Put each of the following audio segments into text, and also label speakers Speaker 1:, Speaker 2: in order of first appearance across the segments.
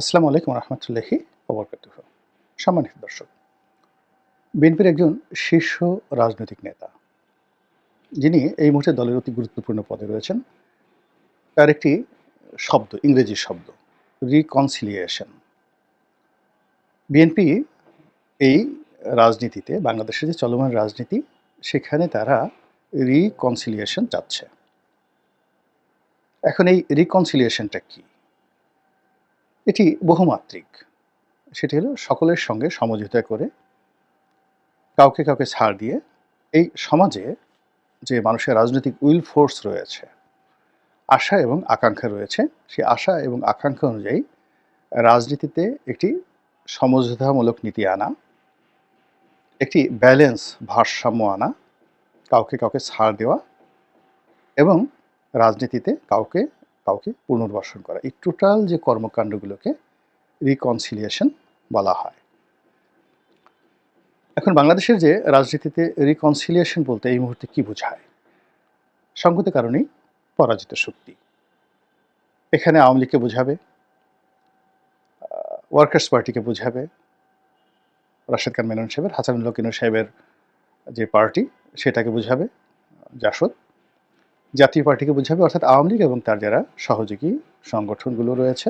Speaker 1: আসসালামু আলাইকুম রহমতুল্লাহি ওবরকাতুহ সম্মানিত দর্শক, বিএনপির একজন শীর্ষ রাজনৈতিক নেতা, যিনি এই মুহূর্তে দলের অতি গুরুত্বপূর্ণ পদে রয়েছেন, তার একটি শব্দ, ইংরেজি শব্দ রিকনসিলিয়েশন বিএনপি এই রাজনীতিতে, বাংলাদেশের যে চলমান রাজনীতি, সেখানে তারা রিকনসিলিয়েশন চাচ্ছে। এখন এই রিকনসিলিয়েশনটা কি? এটি বহুমাত্রিক। সেটি হলো সকলের সঙ্গে সমঝোতা করে, কাউকে কাউকে ছাড় দিয়ে এই সমাজে যে মানুষের রাজনৈতিক উইল ফোর্স রয়েছে, আশা এবং আকাঙ্ক্ষা রয়েছে, সেই আশা এবং আকাঙ্ক্ষা অনুযায়ী রাজনীতিতে একটি সমঝোতামূলক নীতি আনা, একটি ব্যালেন্স ভারসাম্য আনা, কাউকে কাউকে ছাড় দেওয়া এবং রাজনীতিতে কাউকে কাউকে পুনর্বাসন করা। এই টোটাল যে কর্মকাণ্ডগুলোকে রিকনসিলিয়েশন বলা হয়। এখন বাংলাদেশের যে রাজনীতিতে রিকনসিলিয়েশন বলতে এই মুহূর্তে কি বোঝায়? সঙ্গত কারণেই পরাজিত শক্তি। এখানে আওয়ামী লীগকে বোঝাবে ওয়ার্কার্স পার্টিকে বোঝাবে, রাশেদ খান মেনন সাহেবের হাসানুল্লাহ কিনু সাহেবের যে পার্টি সেটাকে বোঝাবে, জাসদ। জাতীয় পার্টিকে বোঝাবে, অর্থাৎ আওয়ামী লীগ এবং তার যারা সহযোগী সংগঠনগুলো রয়েছে,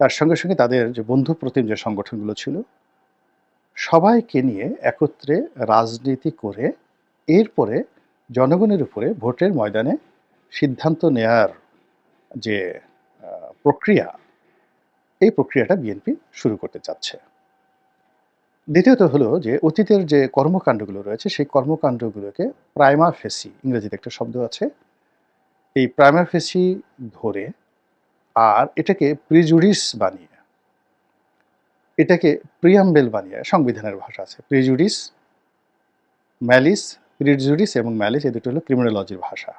Speaker 1: তার সঙ্গে সঙ্গে তাদের যে বন্ধু প্রতিম যে সংগঠনগুলো ছিল, সবাইকে নিয়ে একত্রে রাজনীতি করে এরপরে জনগণের উপরে ভোটের ময়দানে সিদ্ধান্ত নেয়ার যে প্রক্রিয়া, এই প্রক্রিয়াটা বিএনপি শুরু করতে চাচ্ছে। দ্বিতীয়ত হলো যে অতীতের যে কর্মকাণ্ডগুলো রয়েছে, সেই কর্মকাণ্ডগুলোকে প্রাইমা ফেসি ইংরেজিতে একটা শব্দ আছে, এই প্রাইমা ফেসি ধরে আর এটাকে প্রিজুডিস বানিয়ে, এটাকে প্রিয়াম্বেল বানিয়ে, সংবিধানের ভাষা আছে, প্রিজুডিস, ম্যালিস, প্রিজুডিস এবং ম্যালিস, এই দুটো হলো ক্রিমিনোলজির ভাষা।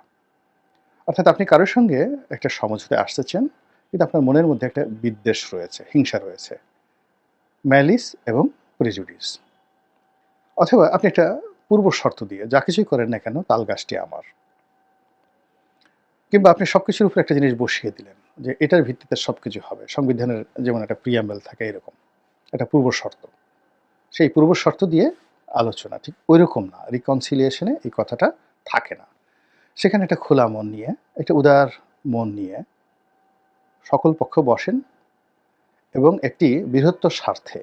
Speaker 1: অর্থাৎ আপনি কারোর সঙ্গে একটা সমঝোতে আসতেছেন কিন্তু আপনার মনের মধ্যে একটা বিদ্বেষ রয়েছে, হিংসা রয়েছে। ম্যালিস এবং প্রিজুডিস অথবা আপনি একটা পূর্ব শর্ত দিয়ে, যা কিছুই করেন না কেন, তাল গাছটি আমার। কিংবা আপনি সব কিছুর উপর একটা জিনিস বসিয়ে দিলেন, যে এটার ভিত্তিতে সব কিছু হবে। সংবিধানের যেমন একটা প্রিয়াম্বেল থাকে এরকম, একটা পূর্ব শর্ত। সেই পূর্ব শর্ত দিয়ে আলোচনা, ঠিক ওই রকম না রিকনসিলিয়েশনে এই কথাটা থাকে না। সেখানে একটা খোলা মন নিয়ে, একটা উদার মন নিয়ে সকল পক্ষ বসেন এবং একটি বৃহত্তর স্বার্থে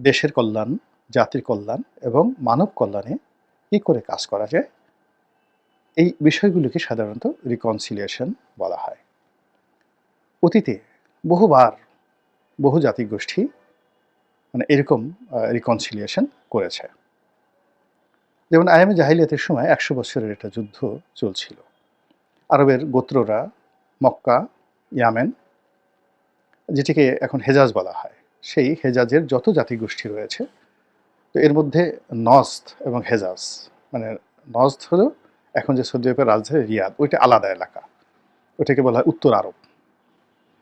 Speaker 1: দেশের কল্যাণ, জাতির কল্যাণ এবং মানব কল্যাণে কী করে কাজ করা যায়? এই বিষয়গুলিকে সাধারণত রিকনসিলিয়েশন বলা হয়। অতীতে বহুবার বহু জাতি গোষ্ঠী মানে এরকম রিকনসিলিয়েশন করেছে। যেমন আয়ামে জাহিলিয়াতের সময় একশো বছরের একটা যুদ্ধ চলছিল। আরবের গোত্ররা মক্কা, ইয়ামেন, যেটিকে এখন হেজাজ বলা হয়। সেই হেজাজের যত জাতিগোষ্ঠী রয়েছে, তো এর মধ্যে নস্ত এবং হেজাজ মানে নস্ত হলো এখন যে সৌদি আরবের রাজধানী রিয়াদ, ওইটা আলাদা এলাকা। ওইটাকে বলা হয় উত্তর আরব।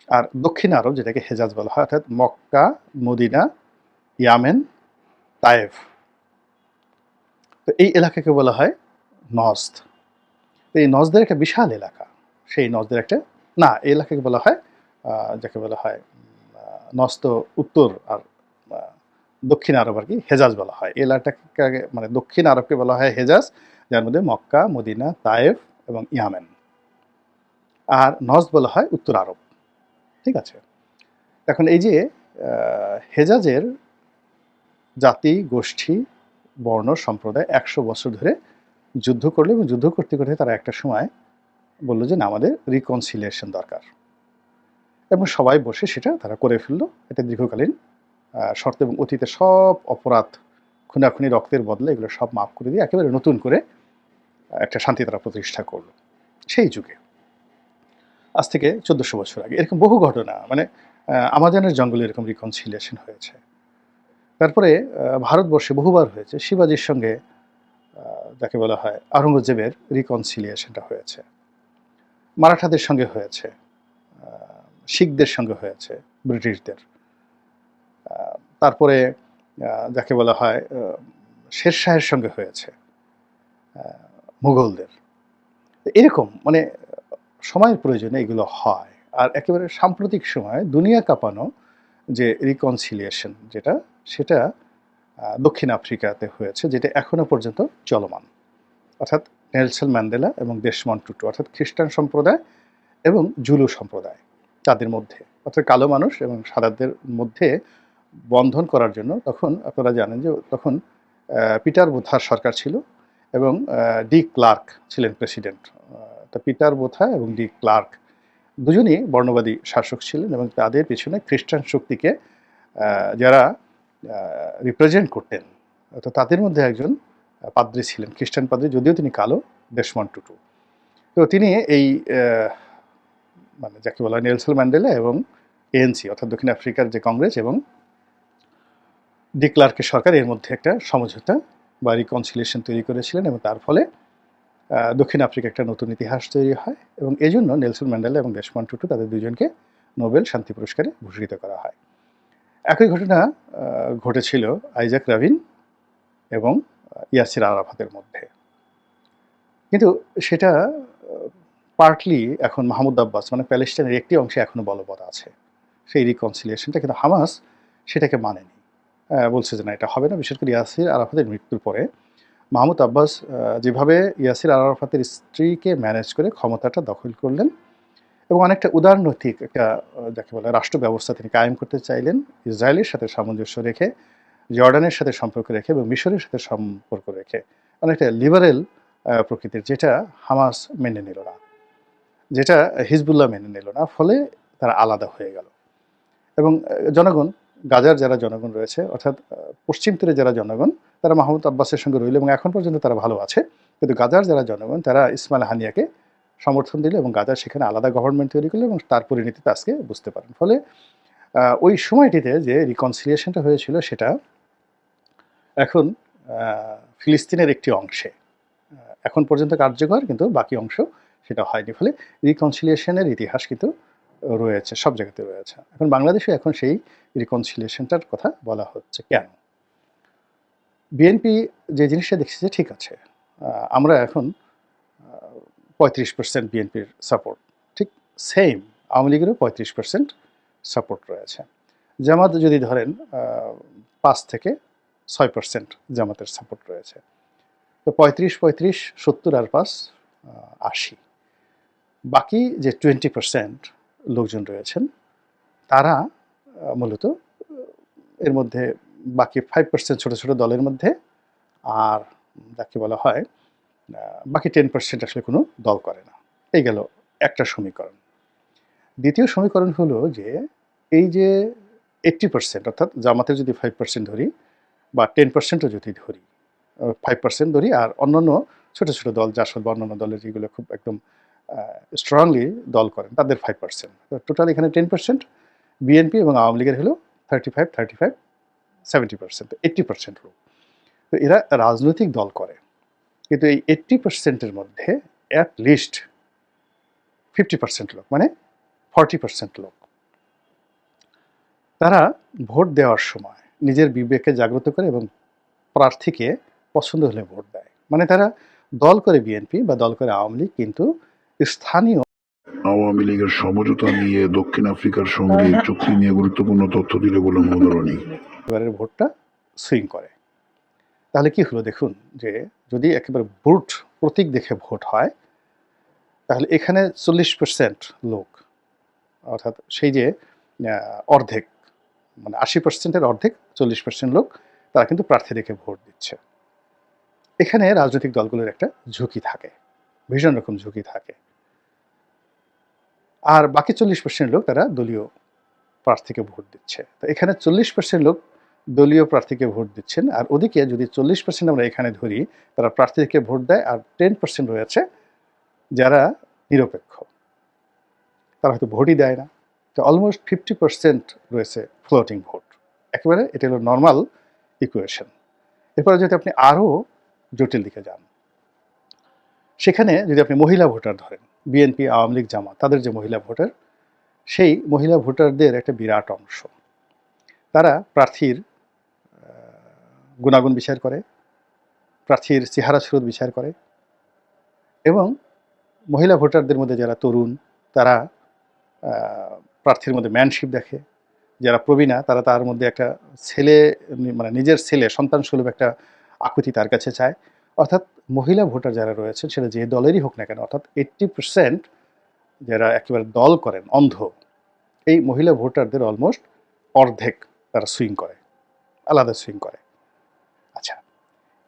Speaker 1: আর দক্ষিণ আরব যেটাকে হেজাজ বলা হয়, অর্থাৎ মক্কা, মদিনা, ইয়ামেন, তায়েফ। তো এই এলাকাকে বলা হয় নজদ তো এই নজদের একটা বিশাল এলাকা। সেই নজদের একটা না, এই এলাকাকে বলা হয় যাকে বলা হয় নস্ত উত্তর আর দক্ষিণ আরব আর কি, হেজাজ বলা হয়। এলাকাটাকে মানে দক্ষিণ আরবকে বলা হয় হেজাজ, যার মধ্যে মক্কা, মদিনা, তায়েফ এবং ইয়ামেন। আর নজদ বলা হয় উত্তর আরব। ঠিক আছে? এখন এই যে হেজাজের জাতি, গোষ্ঠী, বর্ণ, সম্প্রদায় একশো বছর ধরে যুদ্ধ করল এবং যুদ্ধ করতে করতে তারা একটা সময় বলল যে, না, আমাদের রিকনসিলিয়েশন দরকার। এবং সবাই বসে সেটা তারা করে ফেলল। এটা দীর্ঘকালীন শর্ত এবং অতীতে সব অপরাধ, খুনাখুনি রক্তের বদলে এগুলো সব মাফ করে দিয়ে একেবারে নতুন করে একটা শান্তি তারা প্রতিষ্ঠা করল। সেই যুগে। আজ থেকে চোদ্দশো বছর আগে। এরকম বহু ঘটনা মানে আমাজনের জঙ্গলে এরকম রিকনসিলিয়েশন হয়েছে। তারপরে ভারতবর্ষে বহুবার হয়েছে, শিবাজির সঙ্গে যাকে বলা হয় আওরঙ্গজেবের রিকনসিলিয়েশনটা হয়েছে। মারাঠাদের সঙ্গে হয়েছে শিখদের সঙ্গে হয়েছে ব্রিটিশদের। তারপরে যাকে বলা হয় আহ, শেরশাহের সঙ্গে হয়েছে মুঘলদের। এরকম মানে সময়ের প্রয়োজনে এগুলো হয়। আর একেবারে সাম্প্রতিক সময়ে দুনিয়া কাঁপানো যে রিকনসিলিয়েশন যেটা সেটা দক্ষিণ আফ্রিকাতে হয়েছে যেটা এখনও পর্যন্ত চলমান। অর্থাৎ নেলসন ম্যান্ডেলা এবং দেশমন টুটু অর্থাৎ খ্রিস্টান সম্প্রদায় এবং জুলু সম্প্রদায়। তাদের মধ্যে। অর্থাৎ কালো মানুষ এবং সাদাদের মধ্যে বন্ধন করার জন্য তখন আপনারা জানেন যে তখন পিটার বোথার সরকার ছিল এবং ডি ক্লার্ক ছিলেন প্রেসিডেন্ট। তা পিটার বোথা এবং ডি ক্লার্ক দুজনই বর্ণবাদী শাসক ছিলেন এবং তাদের পিছনে খ্রিস্টান শক্তিকে যারা রিপ্রেজেন্ট করতেন তো তাদের মধ্যে একজন পাদ্রী ছিলেন, খ্রিস্টান পাদ্রী, যদিও তিনি কালো দেশমন টুটু তো তিনি এই মানে যাকে বলা হয় নেলসন ম্যান্ডেলা এবং এএনসি, অর্থাৎ দক্ষিণ আফ্রিকার যে কংগ্রেস এবং ডি ক্লার্কের সরকার এর মধ্যে একটা সমঝোতা বা রিকনসিলিয়েশন তৈরি করেছিলেন এবং তার ফলে দক্ষিণ আফ্রিকা একটা নতুন ইতিহাস তৈরি হয় এবং এই জন্য নেলসন ম্যান্ডেলা এবং দেশমন টুটু তাদের দুজনকে নোবেল শান্তি পুরস্কারে ভূষিত করা হয়। একই ঘটনা ঘটেছিল আইজাক রাভিন এবং ইয়াসির আরাফাতের মধ্যে। কিন্তু সেটা পার্টলি এখন মাহমুদ আব্বাস মানে প্যালেস্টাইনের একটি অংশে এখনও বলবৎ আছে। সেই রিকনসিলিয়েশনটা কিন্তু হামাস সেটাকে মানেনি। বলছে যে না, এটা হবে না। বিশেষ করে ইয়াসির আরাফাতের মৃত্যুর পরে মাহমুদ আব্বাস যেভাবে ইয়াসির আরাফাতের স্ত্রীকে ম্যানেজ করে ক্ষমতাটা দখল করলেন এবং অনেকটা উদারনৈতিক একটা যাকে বলে রাষ্ট্র ব্যবস্থা তিনি কায়েম করতে চাইলেন, ইসরায়েলের সাথে সামঞ্জস্য রেখে, জর্ডানের সাথে সম্পর্ক রেখে এবং মিশরের সাথে সম্পর্ক রেখে, অনেকটা লিবারেল প্রকৃতির, যেটা হামাস মেনে নিল না। যেটা হিজবুল্লাহ মেনে নিল না, ফলে তারা আলাদা হয়ে গেল। এবং জনগণ, গাজার যারা জনগণ রয়েছে, অর্থাৎ পশ্চিম তীরে যারা জনগণ, তারা মাহমুদ আব্বাসের সঙ্গে রইল এবং এখন পর্যন্ত তারা ভালো আছে। কিন্তু গাজার যারা জনগণ, তারা ইসমাইল হানিয়াকে সমর্থন দিল এবং গাজার সেখানে আলাদা গভর্নমেন্ট তৈরি করল এবং তার পরিণতিতে আজকে বুঝতে পারেন। ফলে ওই সময়টিতে যে রিকনসিলিয়েশনটা হয়েছিল সেটা এখন ফিলিস্তিনের একটি অংশে। এখন পর্যন্ত কার্যকর, কিন্তু বাকি অংশ সেটা হয়নি। ফলে রিকনসিলিয়েশনের ইতিহাস কিন্তু রয়েছে, সব জায়গাতে রয়েছে। এখন বাংলাদেশে এখন সেই রিকনসিলিয়েশনটার কথা বলা হচ্ছে। কেন? বিএনপি যে জিনিসটা দেখছে যে ঠিক আছে আমরা এখন পঁয়ত্রিশ পার্সেন্ট বিএনপির সাপোর্ট ঠিক সেম আওয়ামী লীগেরও পঁয়ত্রিশ পার্সেন্ট সাপোর্ট রয়েছে। জামাত যদি ধরেন পাঁচ থেকে ছয় পার্সেন্ট জামাতের সাপোর্ট রয়েছে। তো পঁয়ত্রিশ পঁয়ত্রিশ, সত্তর আর পাঁচ আশি। বাকি যে টোয়েন্টি পার্সেন্ট লোকজন রয়েছেন, তারা মূলত, এর মধ্যে বাকি ফাইভ পার্সেন্ট ছোটো ছোটো দলের মধ্যে আর যাকে বলা হয় বাকি টেন পার্সেন্ট আসলে কোনো দল করে না। এই গেল একটা সমীকরণ। দ্বিতীয় সমীকরণ হলো যে, এই যে এইট্টি পার্সেন্ট অর্থাৎ জামাতের যদি ফাইভ পার্সেন্ট ধরি বা টেন পার্সেন্টও যদি ধরি ফাইভ পার্সেন্ট ধরি আর অন্যান্য ছোটো ছোটো দল জাসদ বা অন্যান্য দলের যেগুলো খুব একদম স্ট্রংলি দল করেন, তাদের ফাইভ পার্সেন্ট টোটাল এখানে টেন পার্সেন্ট বিএনপি এবং আওয়ামী লীগের হলো thirty five thirty five seventy percent eighty percent লোক তো এরা রাজনৈতিক দল করে, কিন্তু এই এইট্টি পার্সেন্টের মধ্যে অ্যাট লিস্ট ফিফটি পার্সেন্ট লোক মানে ফর্টি পার্সেন্ট লোক। তারা ভোট দেওয়ার সময় নিজের বিবেককে জাগ্রত করে এবং প্রার্থীকে পছন্দ হলে ভোট দেয়। মানে তারা দল করে বিএনপি বা দল করে আওয়ামী লীগ, কিন্তু স্থানীয়
Speaker 2: আওয়ামী লীগের সমঝোতা নিয়ে দক্ষিণ আফ্রিকার সঙ্গে চুক্তি নিয়ে গুরুত্বপূর্ণ তথ্য দিলে বলে মোদরণী
Speaker 1: এবারের ভোটটা সুইং করে। তাহলে কি হলো দেখুন যে যদি একেবারে ভোট প্রতীক দেখে ভোট হয় তাহলে এখানে চল্লিশ পার্সেন্ট লোক অর্থাৎ সেই যে অর্ধেক মানে আশি পার্সেন্টের অর্ধেক চল্লিশ পার্সেন্ট লোক তারা কিন্তু প্রার্থী দেখে ভোট দিচ্ছে। এখানে রাজনৈতিক দলগুলোর একটা ঝুঁকি থাকে। ভীষণ রকম ঝুঁকি থাকে। আর বাকি চল্লিশ পার্সেন্ট লোক তারা দলীয় প্রার্থীকে ভোট দিচ্ছে। তো এখানে চল্লিশ পার্সেন্ট লোক দলীয় প্রার্থীকে ভোট দিচ্ছেন। আর ওদিকে যদি চল্লিশ পার্সেন্ট আমরা এখানে ধরি, তারা প্রার্থীকে ভোট দেয় আর টেন পার্সেন্ট রয়েছে যারা নিরপেক্ষ। তারা হয়তো ভোটই দেয় না। তো অলমোস্ট ফিফটি পার্সেন্ট রয়েছে ফ্লোটিং ভোট। একেবারে এটা হলো নর্মাল ইকুয়েশন এরপরে যদি আপনি আরও জটিল দিকে যান সেখানে যদি আপনি মহিলা ভোটার ধরেন, বিএনপি, আওয়ামী লীগ জামা তাদের যে মহিলা ভোটার, সেই মহিলা ভোটারদের একটা বিরাট অংশ। তারা প্রার্থীর গুণাগুণ বিচার করে, প্রার্থীর চেহারা স্রোত বিচার করে এবং মহিলা ভোটারদের মধ্যে যারা তরুণ, তারা প্রার্থীর মধ্যে ম্যানশিপ দেখে। যারা প্রবীণা, তারা তার মধ্যে একটা ছেলে মানে নিজের ছেলে সন্তান সুলভ একটা আকুতি তার কাছে চায়। অর্থাৎ মহিলা ভোটার যারা রয়েছেন সেটা যে দলেরই হোক না কেন, অর্থাৎ এইট্টি পার্সেন্ট যারা একেবারে দল করেন, অন্ধ, এই মহিলা ভোটারদের অলমোস্ট অর্ধেক তারা সুইং করে, আলাদা সুইং করে। আচ্ছা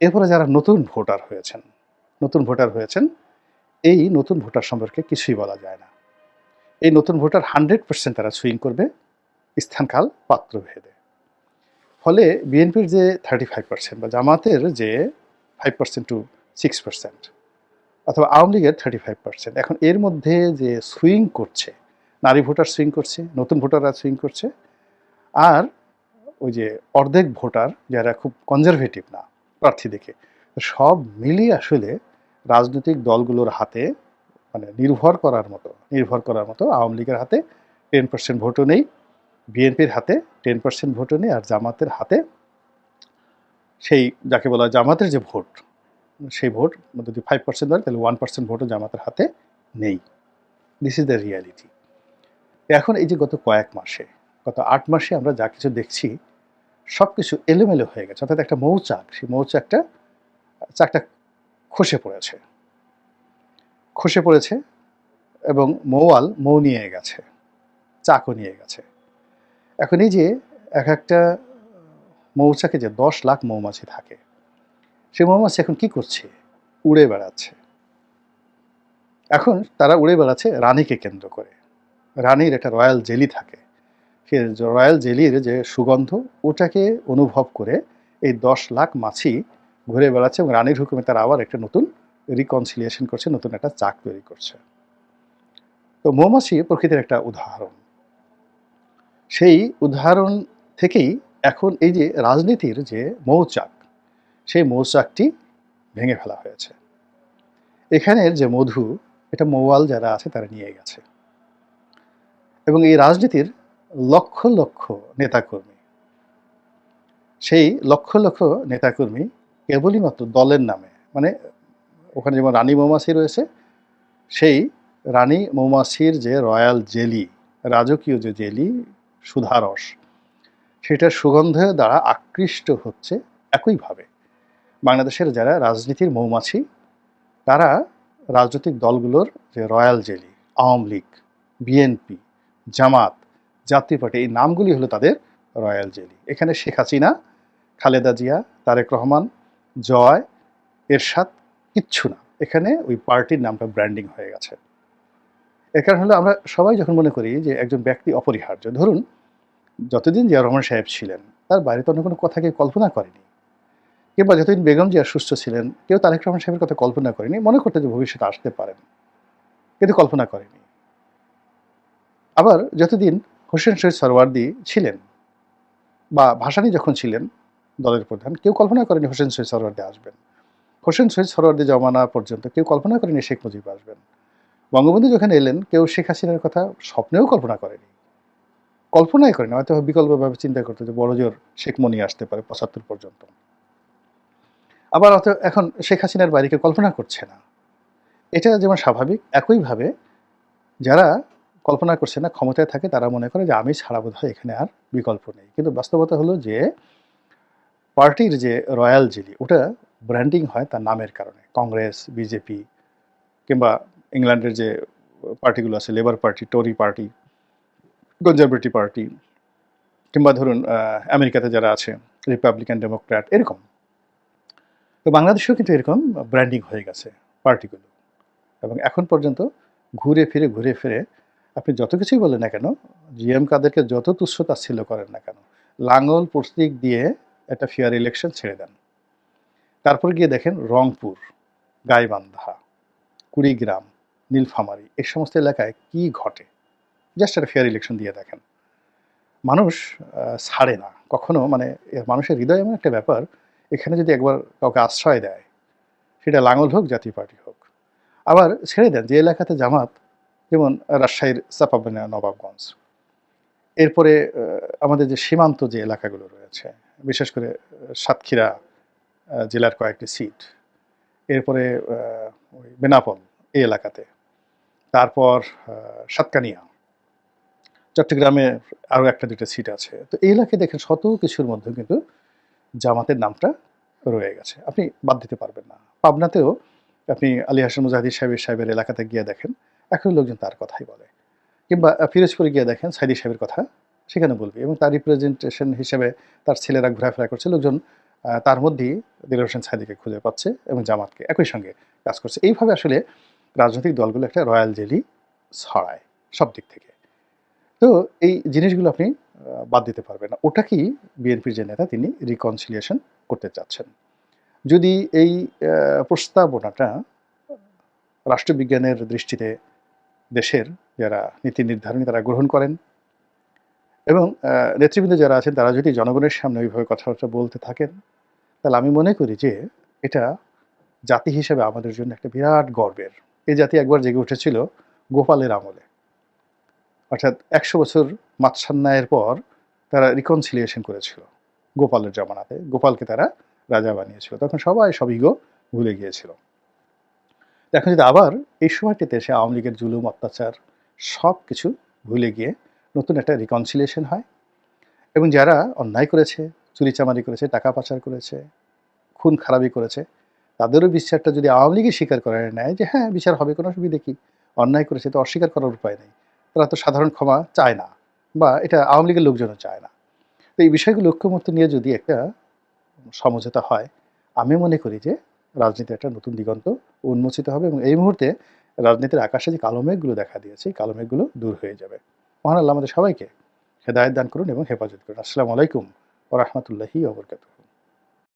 Speaker 1: এরপরে যারা নতুন ভোটার হয়েছেন, নতুন ভোটার হয়েছেন, এই নতুন ভোটার সম্পর্কে কিছুই বলা যায় না। এই নতুন ভোটার হান্ড্রেড পার্সেন্ট তারা সুইং করবে, স্থানকাল পাত্র ভেদে ফলে বিএনপির যে থার্টি ফাইভ পার্সেন্ট বা জামাতের যে five percent to six percent অথবা আওয়ামী লীগের থার্টি ফাইভ পার্সেন্ট এখন এর মধ্যে যে সুইং করছে, নারী ভোটার সুইং করছে, নতুন ভোটাররা সুইং করছে, আর ওই যে অর্ধেক ভোটার যারা খুব কনজারভেটিভ না, প্রার্থী দেখে সব মিলিয়ে আসলে রাজনৈতিক দলগুলোর হাতে মানে নির্ভর করার মতো, নির্ভর করার মতো আওয়ামী লীগের হাতে টেন পার্সেন্ট ভোটও নেই বিএনপির হাতে টেন পার্সেন্ট ভোটও নেই, আর জামাতের হাতে সেই যাকে বলা হয় জামাতের যে ভোট, সেই ভোট যদি ফাইভ পার্সেন্ট ধরে তাহলে ওয়ান পার্সেন্ট ভোটও জামাতের হাতে নেই। দিস ইজ দ্য রিয়ালিটি এখন এই যে গত কয়েক মাসে, গত আট মাসে আমরা যা কিছু দেখছি সব কিছু এলোমেলো হয়ে গেছে। অর্থাৎ একটা মৌচাক, সেই মৌচাকটা, চাকটা খসে পড়েছে। খসে পড়েছে এবং মৌয়াল মৌ নিয়ে গেছে, চাকও নিয়ে গেছে। এখন এই যে এক একটা মৌচাকে যে দশ লাখ মৌমাছি থাকে, সে মৌমাছি এখন কি করছে? উড়ে বেড়াচ্ছে। এখন তারা উড়ে বেড়াচ্ছে রানীকে কেন্দ্র করে। রানীর একটা রয়্যাল জেলি থাকে। সে রয়্যাল জেলির যে সুগন্ধ, ওটাকে অনুভব করে এই দশ লাখ মাছি ঘুরে বেড়াচ্ছে এবং রানীর হুকুমে তারা আবার একটা নতুন রিকনসিলিয়েশন করছে, নতুন একটা চাক তৈরি করছে। তো মৌমাছি প্রকৃতির একটা উদাহরণ। সেই উদাহরণ থেকেই এখন এই যে রাজনীতির যে মৌচাক, সেই মৌচাকটি ভেঙে ফেলা হয়েছে। এখানের যে মধু, এটা মৌয়াল যারা আছে তারা নিয়ে গেছে। এবং এই রাজনীতির লক্ষ লক্ষ নেতাকর্মী, সেই লক্ষ লক্ষ নেতাকর্মী কেবলই মাত্র দলের নামে মানে ওখানে যেমন রানী মৌমাছি রয়েছে, সেই রানী মৌমাছির যে রয়্যাল জেলি, রাজকীয় যে জেলি সুধারস সেটার সুগন্ধ দ্বারা আকৃষ্ট হচ্ছে একইভাবে। বাংলাদেশের যারা রাজনীতির মৌমাছি, তারা রাজনৈতিক দলগুলোর যে royal jelly, Awami League, BNP, Jamaat, Jatiya party, এই নামগুলি হলো তাদের রয়্যাল জেলি। এখানে শেখ হাসিনা, খালেদা জিয়া, তারেক রহমান, জয়, এরশাদ, কিচ্ছু না। এখানে ওই পার্টির নামটা ব্র্যান্ডিং হয়ে গেছে। এর কারণ হলো আমরা সবাই যখন মনে করি যে একজন ব্যক্তি অপরিহার্য, ধরুন যতদিন জিয়া রহমান সাহেব ছিলেন, তার বাইরে তো অন্য কোনো কথাকে কল্পনা করেনি। কিংবা যতদিন বেগম জিয়া সুস্থ ছিলেন, কেউ তারেক রহমান সাহেবের কথা কল্পনা করেনি, মনে করতে যে ভবিষ্যতে আসতে পারেন। কিন্তু কল্পনা করেনি। আবার যতদিন হোসেন শহীদ সরওয়ার্দি ছিলেন, বা ভাসানী যখন ছিলেন দলের প্রধান, কেউ কল্পনা করেনি হোসেন শহীদ সরওয়ার্দি আসবেন। হোসেন শহীদ সরওয়ার্দি জমানা পর্যন্ত কেউ কল্পনা করেনি শেখ মুজিব আসবেন। বঙ্গবন্ধু যখন এলেন, কেউ শেখ হাসিনার কথা স্বপ্নেও কল্পনা করেনি। কল্পনাই করেনি, হয়তো বিকল্পভাবে চিন্তা করতে যে বড় জোর শেখ মনি আসতে পারে পঁচাত্তর পর্যন্ত। আবার অত এখন শেখ হাসিনার বাড়িকে কল্পনা করছে না। এটা যেমন স্বাভাবিক, একইভাবে যারা কল্পনা করছে না, ক্ষমতায় থাকে, তারা মনে করে যে আমি ছাড়া বোধ হয় এখানে আর বিকল্প নেই। কিন্তু বাস্তবতা হলো যে পার্টির যে রয়্যাল জেলি ওটা ব্র্যান্ডিং হয় তার নামের কারণে। কংগ্রেস, বিজেপি কিংবা ইংল্যান্ডের যে পার্টিগুলো আছে, Labour party Tory party conservative party কিংবা ধরুন আমেরিকাতে যারা আছে রিপাবলিকান ডেমোক্র্যাট এরকম। তো বাংলাদেশেও কিন্তু এরকম ব্র্যান্ডিং হয়ে গেছে পার্টিগুলো এবং এখন পর্যন্ত ঘুরে ফিরে ঘুরে ফিরে আপনি যত কিছুই বলেন না কেন জিএম কাদেরকে যত তুচ্ছ তাচ্ছিল্য করেন না কেন লাঙ্গল প্রতীক দিয়ে একটা ফেয়ার ইলেকশন ছেড়ে দেন। তারপর গিয়ে দেখেন রংপুর, গাইবান্ধা, কুড়িগ্রাম, নীলফামারী, এই সমস্ত এলাকায় কি ঘটে? জাস্ট একটা ফেয়ার ইলেকশন দিয়ে দেখেন। মানুষ ছাড়ে না। কখনো মানে মানুষের হৃদয় এমন একটা ব্যাপার, এখানে যদি একবার কাউকে আশ্রয় দেয়, সেটা লাঙল হোক, জাতীয় পার্টি হোক। আবার ছেড়ে দেন যে এলাকাতে জামাত, যেমন রাজশাহীর চাপাবানা নবাবগঞ্জ। এরপরে আমাদের যে সীমান্ত যে এলাকাগুলো রয়েছে, বিশেষ করে সাতক্ষীরা জেলার কয়েকটি সিট। এরপরে ওই বেনাপল এই এলাকাতে। তারপর সাতকানিয়া। চট্টগ্রামে আরও একটা দুটো সিট আছে। তো এই এলাকায় দেখেন শত কিছুর মধ্যে কিন্তু জামাতের নামটা রয়ে গেছে। আপনি বাদ দিতে পারবেন না। পাবনাতেও আপনি আলী হাসান মুজাহিদ সাহেবের সাহেবের এলাকাতে গিয়ে দেখেন, এখন লোকজন তার কথাই বলে। কিংবা ফিরোজপুরে গিয়ে দেখেন, সাইদি সাহেবের কথা সেখানে বলবে এবং তার রিপ্রেজেন্টেশন হিসেবে তার ছেলেরা ঘোরাফেরা করছে। লোকজন তার মধ্যেই দিল হোসেন সাইদিকে খুঁজে পাচ্ছে এবং জামাতকে একই সঙ্গে কাজ করছে। এইভাবে আসলে রাজনৈতিক দলগুলো একটা রয়্যাল জেলি ছড়ায় সব দিক থেকে। তো এই জিনিসগুলো আপনি বাদ দিতে পারবেন না। ওটাকেই বিএনপির যে নেতা, তিনি রিকনসিলিয়েশন করতে চাচ্ছেন। যদি এই প্রস্তাবনাটা রাষ্ট্রবিজ্ঞানের দৃষ্টিতে দেশের যারা নীতি নির্ধারণী, তারা গ্রহণ করেন এবং নেতৃবৃন্দ যারা আছেন, তারা যদি জনগণের সামনে ওইভাবে কথাবার্তা বলতে থাকেন, তাহলে আমি মনে করি যে এটা জাতি হিসেবে আমাদের জন্য একটা বিরাট গর্বের। এই জাতি একবার জেগে উঠেছিল গোপালের আমলে। অর্থাৎ একশো বছর মাৎসান্যায়ের পর তারা রিকনসিলিয়েশন করেছিল গোপালের জমানাতে। গোপালকে তারা রাজা বানিয়েছিল। তখন সবাই সবিগো ভুলে গিয়েছিল। এখন যদি আবার এই সময়টিতে এসে আওয়ামী লীগের জুলুম, অত্যাচার সব কিছু ভুলে গিয়ে নতুন একটা রিকনসিলিয়েশন হয় এবং যারা অন্যায় করেছে, চুরিচামারি করেছে, টাকা পাচার করেছে, খুন খারাপি করেছে, তাদেরও বিচারটা যদি আওয়ামী লীগই স্বীকার করে নেয় যে হ্যাঁ বিচার হবে, কোনো অসুবিধা কি? অন্যায় করেছে তো অস্বীকার করার উপায় নেই। তারা তো সাধারণ ক্ষমা চায় না বা এটা আওয়ামী লীগের লোকজনও চায় না। তো এই বিষয়গুলো লক্ষ্যমূর্তি নিয়ে যদি একটা সমঝোতা হয়, আমি মনে করি যে রাজনীতি একটা নতুন দিগন্ত উন্মোচিত হবে এবং এই মুহূর্তে রাজনীতির আকাশে যে কালো মেঘগুলো দেখা দিয়েছে কালো মেঘগুলো দূর হয়ে যাবে। মহান আল্লাহ আমাদের সবাইকে হেদায়ত দান করুন এবং হেফাজত করুন। আসসালামু আলাইকুম ও রহমতুল্লাহি